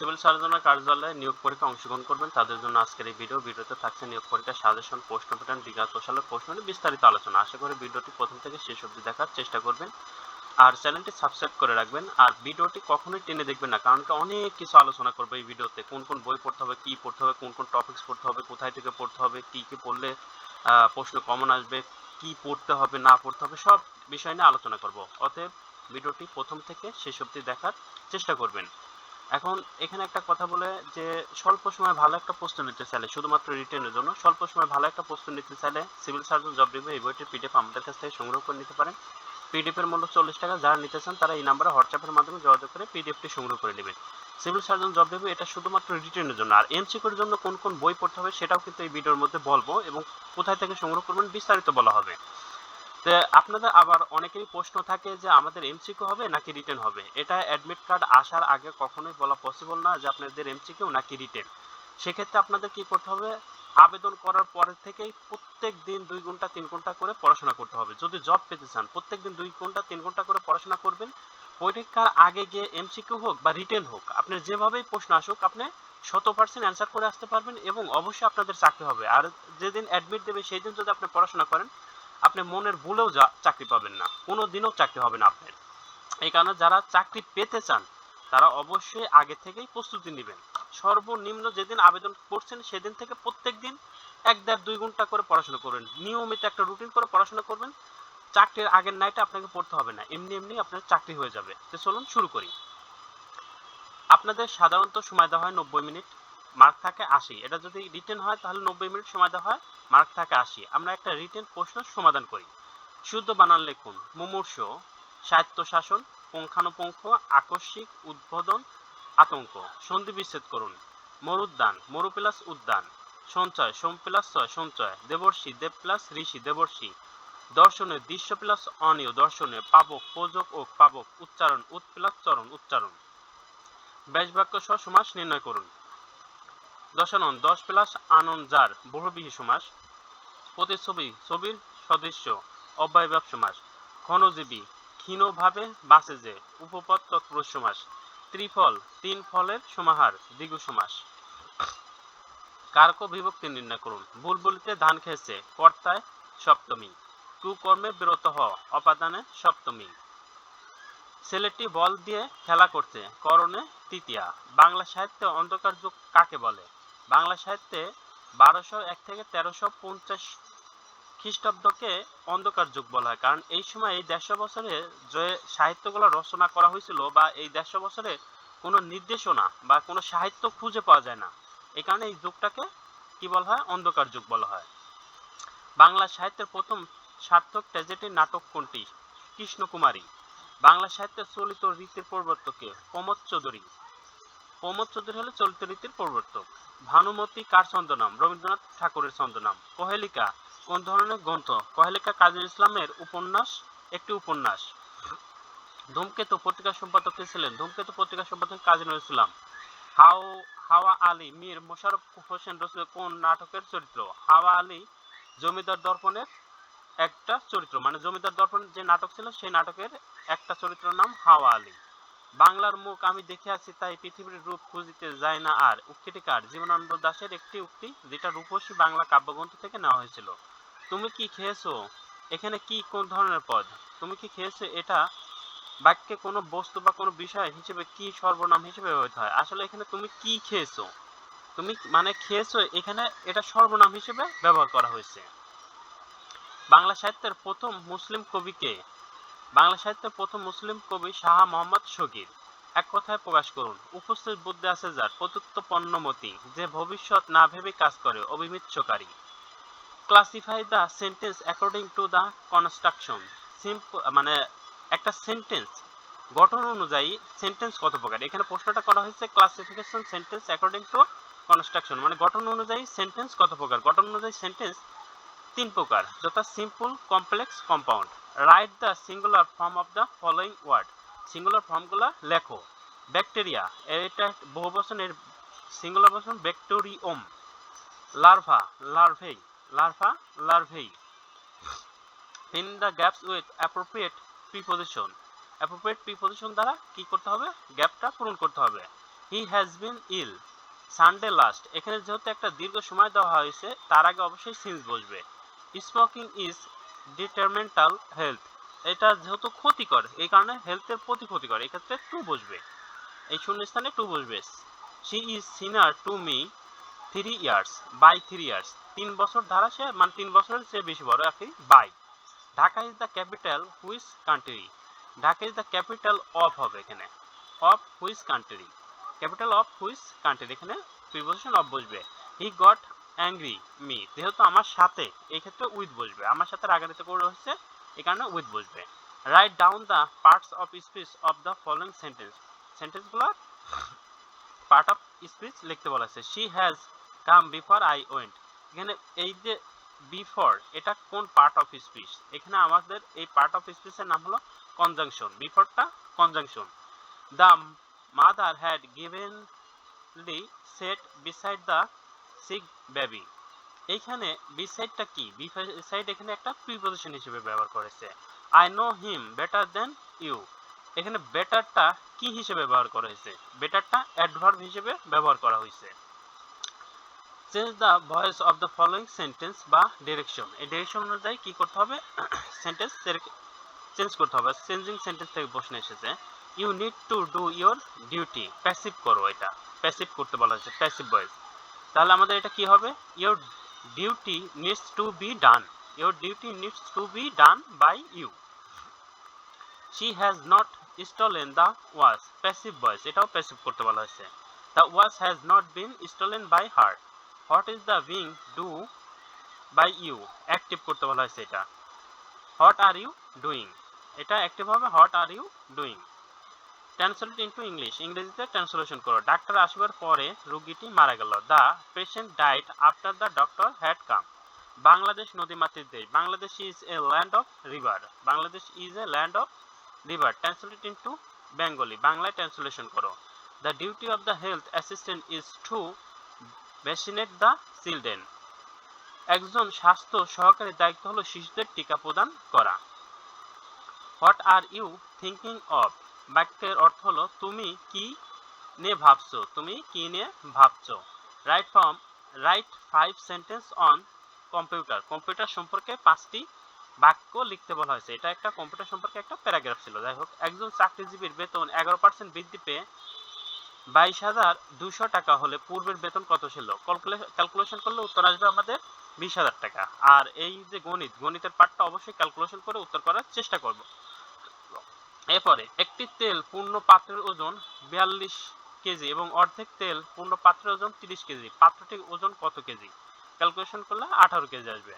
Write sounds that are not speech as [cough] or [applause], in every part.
Civil সার্জনের কার্যালয়ে নিয়োগ পরীক্ষা অংশগ্রহণ করবেন। তাদের জন্য আজকের এই ভিডিও ভিডিওতে থাকছে নিয়োগ পরীক্ষা সাজেশন প্রশ্ন প্যাটার্ন বিগত সালের প্রশ্ন নিয়ে বিস্তারিত আলোচনা। আশা করি ভিডিওটি প্রথম থেকে শেষ অবধি দেখার চেষ্টা করবেন। আর চ্যানেলটি সাবস্ক্রাইব করে রাখবেন। আর ভিডিওটি কখনোই টেনে দেখবেন না, কারণ অনেক কিছু আলোচনা করবে এই ভিডিওতে কোন কোন বই পড়তে হবে, কি পড়তে হবে, কোন কোন টপিকস পড়তে হবে, কোথায় থেকে পড়তে হবে, কি কি পড়লে প্রশ্ন কমন আসবে, কি পড়তে হবে, না পড়তে হবে, সব বিষয় নিয়ে আলোচনা করব। অতএব ভিডিওটি প্রথম থেকে শেষ অবধি দেখার চেষ্টা করবেন। এখন এখানে একটা কথা বলে যে, স্বল্প সময় ভালো একটা প্রস্তুতি নিতে চাইলে, শুধুমাত্র রিটেনের জন্য, স্বল্প সময় ভালো একটা প্রস্তুতি নিতে চাইলে সিভিল সার্জন জব রিভিউ এই বইটির পিডিএফ আমাদের কাছ থেকে সংগ্রহ করে নিতে পারেন। পিডিএফ এর মূল্য চল্লিশ টাকা, যারা নিতে চান তারা এই নাম্বারে হোয়াটসঅ্যাপের মাধ্যমে যোগাযোগ করে পিডিএফটি সংগ্রহ করে নেবেন। সিভিল সার্জন জব রিভিউ এটা শুধুমাত্র রিটেনের জন্য, আর এমসিকিউর জন্য কোন কোন বই পড়তে হবে সেটাও কিন্তু এই ভিডিওর মধ্যে বলব এবং কোথায় থেকে সংগ্রহ করবেন বিস্তারিত বলা হবে। তো আপনাদের আবার অনেকেরই প্রশ্ন থাকে যে আমাদের এমসিকিউ হবে নাকি রিটেন হবে? এটা অ্যাডমিট কার্ড আসার আগে কখনোই বলা পসিবল না যে আপনাদের এমসিকিউ নাকি রিটেন সেক্ষেত্রে আপনাদের কি করতে হবে? আবেদন করার পরে থেকেই প্রত্যেক দিন দুই ঘণ্টা, তিন ঘণ্টা করে পড়াশোনা করতে হবে। যদি জব পেতে চান, প্রত্যেক দিন দুই ঘণ্টা, তিন ঘণ্টা করে পড়াশোনা করবেন। পরীক্ষার আগে গিয়ে এমসিকিউ হোক বা রিটেন হোক আপনার যেভাবেই প্রশ্ন আসুক, আপনি শত পার্সেন্ট অ্যান্সার করে আসতে পারবেন এবং অবশ্যই আপনাদের চাকরি হবে। আর যেদিন অ্যাডমিট দেবে সেই দিন যদি আপনি পড়াশোনা করেন আপনি মনের ভুলেও চাকরি পাবেন না কোনো দিনও চাকরি হবে না আপনার। এই কারণে যারা চাকরি পেতে চান, তারা অবশ্যই আগে থেকেই প্রস্তুতি নেবেন। সর্বনিম্ন যেদিন আবেদন করছেন সেদিন থেকে প্রত্যেক দিন এক দেড় দুই ঘণ্টা করে পড়াশোনা করবেন। নিয়মিত একটা রুটিন করে পড়াশোনা করবেন। চাকরির আগের নাইটে আপনাকে পড়তে হবে না, এমনি এমনি আপনার চাকরি হয়ে যাবে। তো চলুন শুরু করি। আপনাদের সাধারণত সময় দেওয়া হয় নব্বই মিনিট। মার্ক থাকে আশি। এটা যদি রিটেন হয়, তাহলে নব্বই মিনিট সময় দেওয়া হয় মার্ক থাকে আশি। আমরা একটা রিটেন প্রশ্ন সমাধান করি। শুদ্ধ বানান লিখুন। মুমূর্ষ সাহিত্য শাসন পুঙ্খানুপুঙ্খ, আকস্মিক, উদ্বোধন, আতঙ্ক। সন্ধি বিচ্ছেদ করুন। মরুদ্যান মরু প্লাস উদ্যান। সঞ্চয় সোম প্লাস ছয়, সঞ্চয়। দেবর্ষী দেব প্লাস ঋষি, দেবর্ষি। দর্শনে দৃশ্য প্লাস অনিয়। দর্শনে, পাবক পোজক ও পাবক। উচ্চারণ উৎ প্লাস চরণ, উচ্চারণ। ব্যাস বাক্য সহ সমাস নির্ণয় করুন। দশানন, দশ প্লাস আনন্দ যার বহুবিহী সমাস। প্রতিছবি ছবির সদৃশ্য, অব্যয়ভাব সমাস। ক্ষণজীবী, ক্ষীণভাবে বাঁচে যে উপপদ তৎপুরুষ সমাস। ত্রিফল, তিন ফলের সমাহার দ্বিগু সমাস। কারক বিভক্তি নির্ণয় করুন। বুলবুলিতে ধান খেয়েছে, কর্তায় সপ্তমী। কুকর্মে বিরত হ, অপাদানে সপ্তমী। ছেলেটি বল দিয়ে খেলা করছে, করণে তৃতীয়া। বাংলা সাহিত্যে অন্ধকার যুগ কাকে বলে? বাংলা সাহিত্যে বারোশো এক থেকে তেরোশো পঞ্চাশ খ্রিস্টাব্দকে অন্ধকার যুগ বলা হয়। কারণ এই সময় এই দেড়শো বছরে যে সাহিত্যগুলো রচনা করা হয়েছিল বা এই দেড়শো বছরে কোনো নির্দেশনা বা কোনো সাহিত্য খুঁজে পাওয়া যায় না। এই কারণে এই যুগটাকে কি বলা হয়? অন্ধকার যুগ বলা হয়। বাংলা সাহিত্যের প্রথম সার্থক ট্র্যাজেডি নাটক কোনটি? কৃষ্ণকুমারী। বাংলা সাহিত্যের চলিত রীতির প্রবর্তকে প্রমোদ চৌধুরী প্রমোদ চৌধুরী হলো চলিত রীতির প্রবর্তক। ভানুমতি কার ছন্দনাম? রবীন্দ্রনাথ ঠাকুরের ছন্দনাম। কোহেলিকা, কোন ধরনের গ্রন্থ? কোহেলিকা কাজী ইসলামের উপন্যাস, একটি উপন্যাস। ধূমকেতু পত্রিকা সম্পাদক ছিলেন। ধূমকেতু পত্রিকা সম্পাদক কাজী নজরুল ইসলাম। হাও, হাওয়া আলী, মীর মোশাররফ হোসেন রচিত কোন নাটকের চরিত্র? হাওয়া আলী, জমিদার দর্পণের একটা চরিত্র। মানে জমিদার দর্পণ যে নাটক ছিল, সেই নাটকের একটা চরিত্রের নাম হাওয়া আলী। বাংলার মুখ আমি দেখে আছি, তাই পৃথিবীর রূপ খুঁজিতে যায় না আর। উক্তিটি কার? জীবনানন্দ দাশের একটি উক্তি, যেটা রূপসী বাংলা কাব্যগ্রন্থ থেকে নেওয়া হয়েছিল। তুমি কি খেয়েছো? এখানে কি কোন ধরনের পদ? তুমি কি খেয়েছো? এটা বাক্যে কোনো বস্তু বা কোনো বিষয় হিসেবে কি সর্বনাম হিসেবে ব্যবহৃত হয়? আসলে এখানে তুমি কি খেয়েছো? তুমি মানে খেয়েছো, এখানে এটা সর্বনাম হিসেবে ব্যবহার করা হয়েছে। বাংলা সাহিত্যের প্রথম মুসলিম কবিকে বাংলা সাহিত্যের প্রথম মুসলিম কবি শাহ মোহাম্মদ শগীর এক কথায় প্রকাশ করুন, উপস্থিত বুদ্ধি আছে যার প্রযুক্ত পণ্যমতি, যে ভবিষ্যৎ না ভেবে কাজ করে, অবিমিচ্ছকারী। Classify the sentence according to the construction মানে একটা সেন্টেন্স গঠন অনুযায়ী সেন্টেন্স কত প্রকার? এখানে প্রশ্নটা করা হয়েছে classification sentence according to construction মানে গঠন অনুযায়ী সেন্টেন্স কত প্রকার? গঠন অনুযায়ী সেন্টেন্স তিন প্রকার, যথা simple complex compound write the singular form of the following word singular ফর্মগুলো লেখো। ব্যাকটেরিয়া এটা বহু বচনের সিঙ্গুলার বচন bacterium larva larvae larva larvae fill the gaps with appropriate preposition appropriate preposition দ্বারা কি করতে হবে? গ্যাপটা পূরণ করতে হবে। He has been ill Sunday last এখানে যেহেতু একটা দীর্ঘ সময় দেওয়া হয়েছে, তার আগে অবশ্যই সিন্স বসবে। স্মোকিং ইজ ডিটারমেন্টাল হেলথ এটা যেহেতু ক্ষতিকর, এই কারণে হেলথের প্রতি ক্ষতিকর। এক্ষেত্রে টু বসবে। এই শূন্যস্থানে টু বসবে। She is senior to me three years by three years তিন বছর ধারা সে মানে তিন বছরের চেয়ে বেশি বড় আর by Dhaka is the capital which country Dhaka is the capital of হবে এখানে। Of which country capital of which country এখানে প্রিপোজিশন অফ বসবে। হি গট অ্যাংরি মি যেহেতু আমার সাথে এই ক্ষেত্রে উইথ বসবে। আমার সাথে রাগানিত করে হচ্ছে এই কারণে উইথ বসবে। Write down the parts of speech of the following sentence সেন্টেন্সগুলো part of speech লিখতে বলা আছে। She has come before I went এখানে এই যে বিফোর এটা কোন পার্ট অফ স্পিচ এখানে আমাদের এই পার্ট অফ স্পিচের নাম হলো conjunction বিফোরটা conjunction the mother had gently set beside the sick baby এইখানে বিসাইডটা কি? বিসাইড এখানে একটা প্রিপোজিশন হিসেবে ব্যবহার করেছে। I know him better than you এখানে বেটারটা কি হিসেবে ব্যবহার করা হয়েছে? বেটারটা অ্যাডভার্ব হিসেবে ব্যবহার করা হয়েছে। Change the voice of the following sentence বা ডিরেকশন এই ডিরেকশন অনুযায়ী কি করতে হবে? [coughs] সেন্টেন্স চেঞ্জ করতে হবে। চেঞ্জিং সেন্টেন্স থেকে প্রশ্ন এসেছে। You need to do your duty passive করো এটা। প্যাসিভ করতে বলা হয়েছে। প্যাসিভ ভয়েস তাহলে আমাদের এটা কি হবে? Your duty needs to be done your duty needs to be done by you she has not stolen the watch passive voice এটাও প্যাসিভ করতে বলা হয়েছে। The watch has not been stolen by her what is the being do by you active করতে বলা হয়েছে এটা। What are you doing এটা active হবে what are you doing translate into English. ইংরেজিতে ট্রান্সলেশন করো। ডাক্তার আসবার পরে রোগীটি মারা গেল। The patient died after the doctor had come. Bangladesh নদীমাতৃক দেশ। Bangladesh is a land of river. Bangladesh is a land of river. Translate into Bengali. বাংলায় ট্রান্সলেশন করো। The duty of the health assistant is to vaccinate the children. একজন স্বাস্থ্য সহকারী দায়িত্ব হলো শিশুদের টিকা প্রদান করা। What are you thinking of? বাক্যের অর্থ হলো, তুমি কি নিয়ে ভাবছ? তুমি কি নিয়ে ভাবছ? Write from write five sentence on computer computer সম্পর্কে পাঁচটি বাক্য লিখতে বলা হয়েছে। এটা একটা কম্পিউটার সম্পর্কে একটা প্যারাগ্রাফ ছিল। যাই হোক, একজন চাকরিজীবীর বেতন এগারো পার্সেন্ট বৃদ্ধি পেয়ে বাইশ হাজার দুশো টাকা হলে পূর্বের বেতন কত ছিল? ক্যালকুলেশন করলে উত্তর আসবে আমাদের বিশ হাজার টাকা। আর এই যে গণিত, গণিতের পার্টটা অবশ্যই ক্যালকুলেশন করে উত্তর করার চেষ্টা করব। এরপরে একটি তেল পূর্ণ পাত্রের ওজন বিয়াল্লিশ কেজি এবং অর্ধেক তেল পূর্ণ পাত্রের ওজন তিরিশ কেজি। পাত্রটির ওজন কত কেজি? ক্যালকুলেশন করলে আঠারো কেজি আসবে।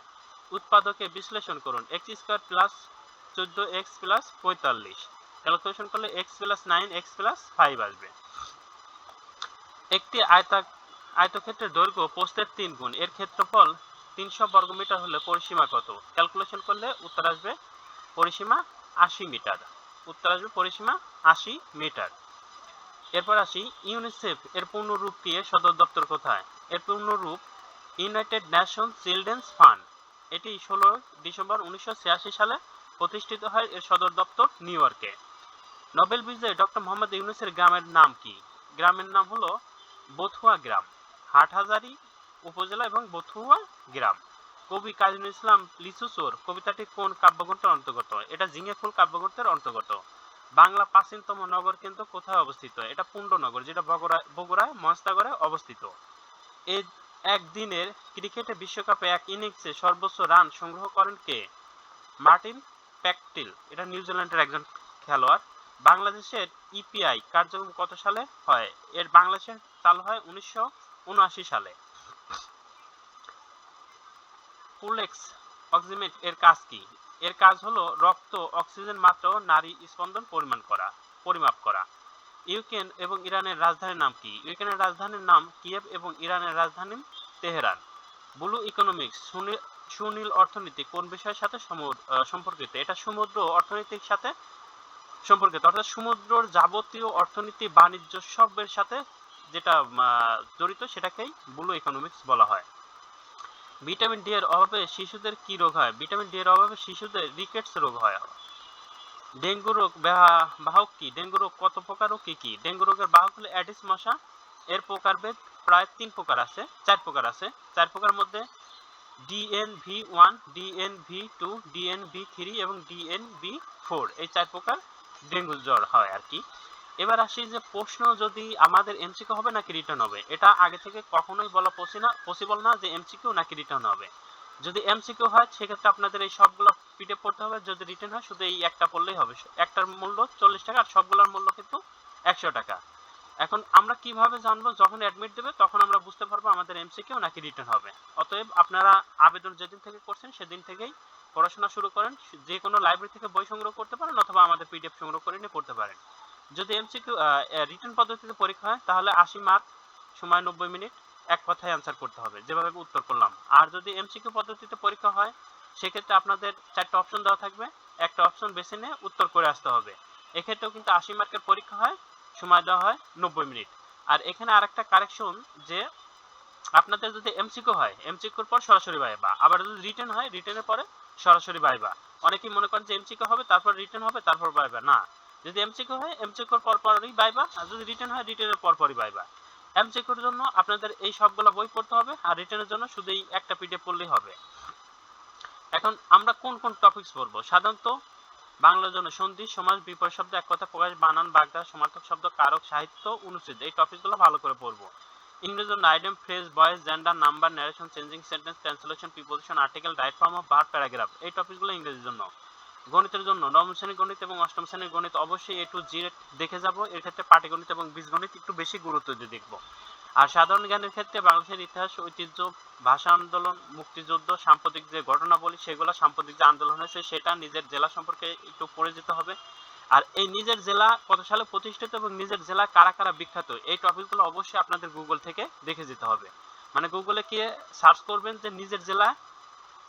উৎপাদকে বিশ্লেষণ করুন। এক্স স্কোয়ার প্লাস চোদ্দ এক্স প্লাস পঁয়তাল্লিশ। ক্যালকুলেশন করলে X plus nine, X plus five আসবে। একটি আয়তা, আয়তক্ষেত্রের দৈর্ঘ্য পোস্তের তিন গুণ। এর ক্ষেত্রফল তিনশো বর্গমিটার হলে পরিসীমা কত? ক্যালকুলেশন করলে উত্তর আসবে পরিসীমা আশি মিটার। উত্তর আসবে পরিসীমা আশি মিটার। এরপর আসি ইউনিসেফ, এর পূর্ণরূপ কি? সদর দপ্তর কোথায়? এর পূর্ণরূপ ইউনাইটেড নেশন চিলড্রেন্স ফান্ড। এটি ষোলো ডিসেম্বর উনিশশো ছিয়াশি সালে প্রতিষ্ঠিত হয় এর সদর দপ্তর নিউ ইয়র্কে। নোবেল বিজয়ী ডক্টর মোহাম্মদ ইউনুসের গ্রামের নাম কি? গ্রামের নাম হলো বথুয়া গ্রাম, হাটহাজারি উপজেলা এবং বথুয়া গ্রাম। কবি কাজী ইসলাম লিচুচোর কবিতাটি কোন কাব্যগ্রন্থের অন্তর্গত? এটা জিঙেফুল কাব্যগ্রন্থের অন্তর্গত। বাংলা প্রাচীনতম নগর কিন্তু কোথায় অবস্থিত? এটা পুণ্ডনগর যেটা বগুড়া, বগুড়ায় মহাস্তাগরে অবস্থিত। এই একদিনের ক্রিকেটে বিশ্বকাপে এক ইনিংসে সর্বোচ্চ রান সংগ্রহ করেন কে? মার্টিন প্যাকটিল, এটা নিউজিল্যান্ডের একজন খেলোয়াড়। বাংলাদেশের ইপিআই কার্যক্রম কত সালে হয়? এর বাংলাদেশে চালু হয় উনিশশো উনআশি সালে। পুলেক্স অক্সিমেট এর কাজ কি? এর কাজ হলো রক্ত, অক্সিজেন মাত্রা ও নারী স্পন্দন পরিমাণ করা, পরিমাপ করা। ইউক্রেন এবং ইরানের রাজধানীর নাম কি? ইউক্রেনের রাজধানীর নাম কিয়েভ এবং ইরানের রাজধানী তেহরান। ব্লু ইকোনমিক্স সুনীল অর্থনীতি কোন বিষয়ের সাথে সম্পর্কিত? এটা সমুদ্র অর্থনীতির সাথে সম্পর্কিত। অর্থাৎ সমুদ্রর যাবতীয় অর্থনীতি, বাণিজ্য সবের সাথে যেটা জড়িত সেটাকেই ব্লু ইকোনমিক্স বলা হয়। ভিটামিন ডি এর অভাবে শিশুদের কি রোগ হয়? ভিটামিন ডি এর অভাবে শিশুদের রিকেটস রোগ হয়। ডেঙ্গু রোগ বাহক কি? ডেঙ্গু রোগ কত প্রকার ও কি কি? ডেঙ্গু রোগের বাহক হলো অ্যাডিস মশা। এর প্রকারভেদ প্রায় তিন প্রকার আছে, চার প্রকার আছে। চার প্রকার মধ্যে DNV one DNV two DNV three এবং ডিএনভি ফোর এই চার প্রকার ডেঙ্গু জ্বর হয় আর কি। এবার আসি যে প্রশ্ন যদি আমাদের এমসিকিউ হবে নাকি রিটার্ন হবে? এটা আগে থেকে কখনোই বলা পসিবল না যে এমসিকিউ নাকি রিটার্ন হবে। যদি এমসিকিউ হয়, সেক্ষেত্রে আপনাদের এই সবগুলো পিডিএফ পড়তে হবে। যদি রিটার্ন হয়, শুধু এই একটা পড়লেই হবে। একটার মূল্য চল্লিশ টাকা আর সবগুলোর মূল্য কিন্তু একশো টাকা। এখন আমরা কীভাবে জানব? যখন অ্যাডমিট দেবে, তখন আমরা বুঝতে পারব আমাদের এমসিকিউ নাকি রিটার্ন হবে। অতএব আপনারা আবেদন যেদিন থেকে করছেন, সেদিন থেকেই পড়াশোনা শুরু করেন। যে কোনো লাইব্রেরি থেকে বই সংগ্রহ করতে পারেন, অথবা আমাদের পিডিএফ সংগ্রহ করে নিয়ে পড়তে পারেন। যদি এমসিকিউ রিটার্ন পদ্ধতিতে পরীক্ষা হয়, তাহলে আশি মার্ক সময় নব্বই মিনিট এক কথায় অ্যান্সার করতে হবে। যেভাবে উত্তর করলাম। আর যদি এমসিকিউ পদ্ধতিতে পরীক্ষা হয়, সেক্ষেত্রে আপনাদের চারটা অপশন দেওয়া থাকবে। একটা অপশন বেছে নিয়ে উত্তর করে আসতে হবে। এক্ষেত্রেও কিন্তু আশি মার্কের পরীক্ষা হয়, সময় দেওয়া হয় নব্বই মিনিট আর এখানে আরেকটা কারেকশন যে, আপনাদের যদি এমসিকিউ হয় এমসিকিউর পর সরাসরি বাইবা আবার যদি রিটার্ন হয় রিটার্নের পরে সরাসরি বাইবা অনেকেই মনে করেন যে এমসিকিউ হবে, তারপর রিটার্ন হবে, তারপর বাইবা না। যদি এমসিকিউ হয় এমসিকিউর পর পরই বাইবা আর যদি রিটার্ন হয় রিটার্নের পর পরই বাইবা এমসিকিউর জন্য আপনাদের এই সবগুলো বই পড়তে হবে, আর রিটার্নের জন্য শুধু এই একটা পিডিএফ পড়লেই হবে। এখন আমরা কোন কোন টপিকস পড়ব? সাধারণত বাংলার জন্য সন্ধি, সমাজ, বিপরীত শব্দ, এক কথা প্রকাশ, বানান, বাগদা, সমার্থক শব্দ, কারক, সাহিত্য, অনুচ্ছেদ, এই টপিকগুলো ভালো করে পড়ব। ইংরেজি জন্য item phrase voice gender number narration changing sentence translation preposition article right form of verb paragraph এই টপিকগুলো ইংরেজির জন্য। গণিতের জন্য নবম শ্রেণির গণিত এবং অষ্টম শ্রেণির গণিত অবশ্যই এ টু জি দেখে যাব। এর ক্ষেত্রে পাটিগণিত এবং বীজগণিত একটু বেশি গুরুত্ব দিয়ে দেখব। আর সাধারণ জ্ঞানের ক্ষেত্রে বাংলাদেশের ইতিহাস, ঐতিহ্য, ভাষা আন্দোলন, মুক্তিযুদ্ধ, সাম্প্রতিক যে ঘটনাবলী, সেগুলো সাম্প্রতিক যে আন্দোলন হয়েছে, সেটা নিজের জেলা সম্পর্কে একটু পড়ে যেতে হবে। আর এই নিজের জেলা কত সালে প্রতিষ্ঠিত এবং নিজের জেলা কারা কারা বিখ্যাত, এই টপিকগুলো অবশ্যই আপনাদের গুগল থেকে দেখে যেতে হবে। মানে গুগলে গিয়ে সার্চ করবেন যে নিজের জেলা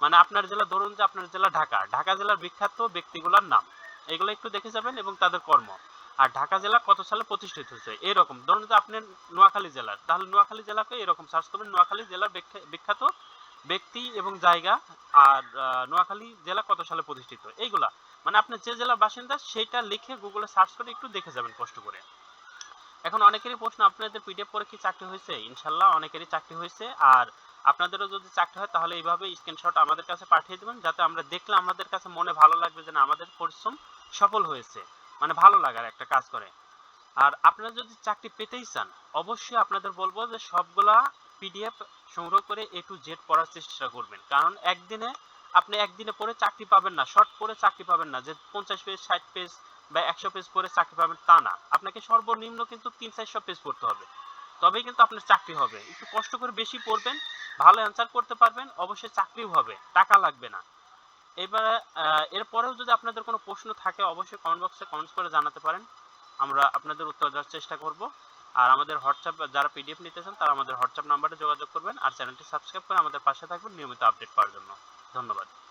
মানে আপনার জেলা ধরুন যে আপনার জেলা ঢাকা। ঢাকা জেলার বিখ্যাত ব্যক্তিগুলোর নাম। এগুলো একটু দেখে যাবেন এবং তাদের কর্ম। আর ঢাকা জেলা কত সালে প্রতিষ্ঠিত হয়েছে? এরকম। ধরুন যে আপনি নোয়াখালী জেলার। তাহলে নোয়াখালী জেলাকে এরকম সার্চ করবেন। নোয়াখালী জেলার বিখ্যাত ব্যক্তি এবং জায়গা। আর নোয়াখালী জেলা কত সালে প্রতিষ্ঠিত? এইগুলা। মানে আপনি যে জেলার বাসিন্দা সেটা লিখে গুগলে সার্চ করে একটু দেখে যাবেন কষ্ট করে। এখন অনেকেরই প্রশ্ন, আপনাদের পিডিএফ পরে কি চাকরি হয়েছে? ইনশাল্লাহ অনেকেরই চাকরি হয়েছে। আর আপনাদেরও যদি চাকরি হয়, তাহলে এইভাবে স্ক্রিনশট আমাদের কাছে পাঠিয়ে দেবেন, যাতে আমরা দেখলে আমাদের কাছে মনে ভালো লাগবে যে আমাদের পরিশ্রম সফল হয়েছে। মানে ভালো লাগার একটা কাজ করে। আর আপনারা যদি চাকরি পেতেই চান, অবশ্যই আপনাদের বলব যে সবগুলা পিডিএফ সংগ্রহ করে এ টু জেড পড়ার চেষ্টা করবেন। কারণ একদিনে, আপনি একদিনে পড়ে চাকরি পাবেন না শর্ট করে চাকরি পাবেন না। যে পঞ্চাশ পেজ ষাট পেজ বা একশো পেজ পড়ে চাকরি পাবেন, তা না। আপনাকে সর্বনিম্ন কিন্তু তিন চারশো পেজ পড়তে হবে। তবেই কিন্তু আপনার চাকরি হবে। একটু কষ্ট করে বেশি পড়বেন, ভালো অ্যান্সার করতে পারবেন, অবশ্যই চাকরিও হবে, টাকা লাগবে না। এবার এরপরেও যদি আপনাদের কোনো প্রশ্ন থাকে, অবশ্যই কমেন্ট বক্সে কমেন্টস করে জানাতে পারেন। আমরা আপনাদের উত্তর দেওয়ার চেষ্টা করব। আর আমাদের হোয়াটসঅ্যাপ যারা পিডিএফ নিতে চান, তারা আমাদের হোয়াটসঅ্যাপ নাম্বারে যোগাযোগ করবেন। আর চ্যানেলটি সাবস্ক্রাইব করে আমাদের পাশে থাকবেন নিয়মিত আপডেট পাওয়ার জন্য। ধন্যবাদ।